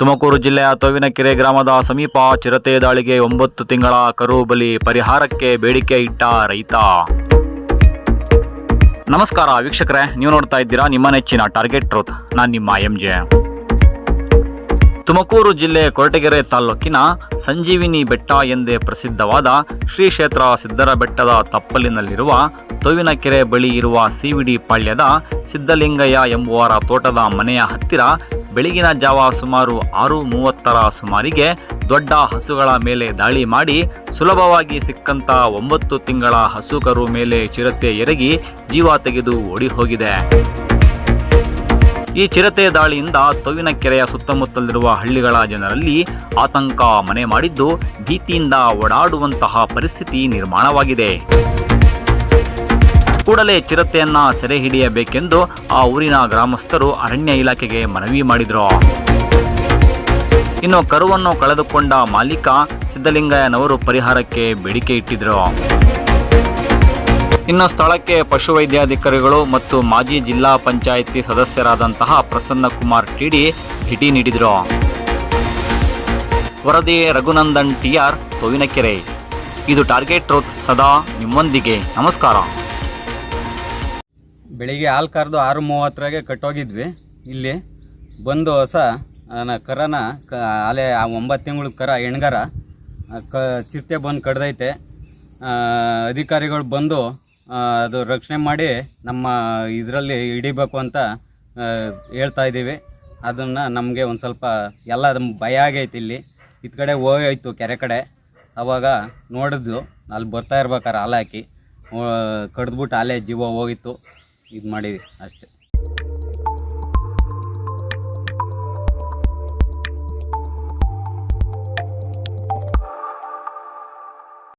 ತುಮಕೂರು ಜಿಲ್ಲೆಯ ತೋವಿನಕೆರೆ ಗ್ರಾಮದ ಸಮೀಪ ಚಿರತೆ ದಾಳಿಗೆ ಒಂಬತ್ತು ತಿಂಗಳ ಕರು ಬಲಿ ಪರಿಹಾರಕ್ಕೆ ಬೇಡಿಕೆ ಇಟ್ಟ ರೈತ. ನಮಸ್ಕಾರ ವೀಕ್ಷಕರೇ, ನೀವು ನೋಡ್ತಾ ಇದ್ದೀರಾ ನಿಮ್ಮ ನೆಚ್ಚಿನ ಟಾರ್ಗೆಟ್ ಟ್ರೂತ್. ನಾನು ನಿಮ್ಮ ಎಂ ಜೆ. ತುಮಕೂರು ಜಿಲ್ಲೆ ಕೊರಟಗೆರೆ ತಾಲೂಕಿನ ಸಂಜೀವಿನಿ ಬೆಟ್ಟ ಎಂದೇ ಪ್ರಸಿದ್ಧವಾದ ಶ್ರೀ ಕ್ಷೇತ್ರ ಸಿದ್ದರ ಬೆಟ್ಟದ ತಪ್ಪಲಿನಲ್ಲಿರುವ ತೋವಿನಕೆರೆ ಬಳಿ ಇರುವ ಸಿವಿಡಿ ಪಾಳ್ಯದ ಸಿದ್ದಲಿಂಗಯ್ಯ ಎಂಬುವರ ತೋಟದ ಮನೆಯ ಹತ್ತಿರ ಬೆಳಗಿನ ಜಾವ ಸುಮಾರು ಆರು ಮೂವತ್ತರ ಸುಮಾರಿಗೆ ದೊಡ್ಡ ಹಸುಗಳ ಮೇಲೆ ದಾಳಿ ಮಾಡಿ ಸುಲಭವಾಗಿ ಸಿಕ್ಕಂತ ಒಂಬತ್ತು ತಿಂಗಳ ಹಸುಕರು ಮೇಲೆ ಚಿರತೆ ಎರಗಿ ಜೀವ ತೆಗೆದು ಓಡಿ ಹೋಗಿದೆ ಈ ಚಿರತೆ ದಾಳಿಯಿಂದ ತೊವಿನಕೆರೆಯ ಸುತ್ತಮುತ್ತಲಿರುವ ಹಳ್ಳಿಗಳ ಜನರಲ್ಲಿ ಆತಂಕ ಮನೆ ಮಾಡಿದ್ದು, ಭೀತಿಯಿಂದ ಓಡಾಡುವಂತಹ ಪರಿಸ್ಥಿತಿ ನಿರ್ಮಾಣವಾಗಿದೆ. ಕೂಡಲೇ ಚಿರತೆಯನ್ನ ಸೆರೆ ಹಿಡಿಯಬೇಕೆಂದು ಆ ಊರಿನ ಗ್ರಾಮಸ್ಥರು ಅರಣ್ಯ ಇಲಾಖೆಗೆ ಮನವಿ ಮಾಡಿದರು. ಇನ್ನು ಕರುವನ್ನು ಕಳೆದುಕೊಂಡ ಮಾಲೀಕ ಸಿದ್ದಲಿಂಗಯ್ಯನವರು ಪರಿಹಾರಕ್ಕೆ ಬೇಡಿಕೆ ಇಟ್ಟಿದ್ರು. ಇನ್ನು ಸ್ಥಳಕ್ಕೆ ಪಶುವೈದ್ಯಾಧಿಕಾರಿಗಳು ಮತ್ತು ಮಾಜಿ ಜಿಲ್ಲಾ ಪಂಚಾಯಿತಿ ಸದಸ್ಯರಾದಂತಹ ಪ್ರಸನ್ನ ಕುಮಾರ್ ಟಿಡಿ ಭೇಟಿ ನೀಡಿದರು. ವರದಿ ರಘುನಂದನ್ ಟಿಆರ್ ತೋವಿನಕೆರೆ. ಇದು ಟಾರ್ಗೆಟ್ ರೋತ್ ಸದಾ ನಿಮ್ಮೊಂದಿಗೆ. ನಮಸ್ಕಾರ. ಬೆಳಿಗ್ಗೆ ಹಾಲು ಕರೆದು ಆರು ಮೂವತ್ತರಾಗೆ ಕಟ್ಟೋಗಿದ್ವಿ. ಇಲ್ಲಿ ಬಂದು ಹೊಸ ಕರನ, ಕ, ಅಲೆ, ಆ ಒಂಬತ್ತು ತಿಂಗಳ ಕರ ಹೆಣ್ಗರ ಕ, ಚಿರತೆ ಬಂದು ಕಡ್ದೈತೆ. ಅಧಿಕಾರಿಗಳು ಬಂದು ಅದು ರಕ್ಷಣೆ ಮಾಡಿ ನಮ್ಮ ಇದರಲ್ಲಿ ಹಿಡಿಬೇಕು ಅಂತ ಹೇಳ್ತಾ ಇದ್ದೀವಿ. ಅದನ್ನು ನಮಗೆ ಒಂದು ಸ್ವಲ್ಪ ಎಲ್ಲ ಭಯ ಆಗೈತೆ ಇಲ್ಲಿ. ಇತ್ ಕಡೆ ಹೋಗೋಯ್ತು ಕೆರೆ ಕಡೆ. ಅವಾಗ ನೋಡಿದ್ವು, ಅಲ್ಲಿ ಬರ್ತಾ ಇರ್ಬೇಕಾರೆ ಹಾಲು ಹಾಕಿ. ಕಡ್ದ್ಬಿಟ್ಟು ಅಲ್ಲೇ ಜೀವ ಹೋಗಿತ್ತು. ಇದು ಮಾಡಿದ್ವಿ ಅಷ್ಟೇ.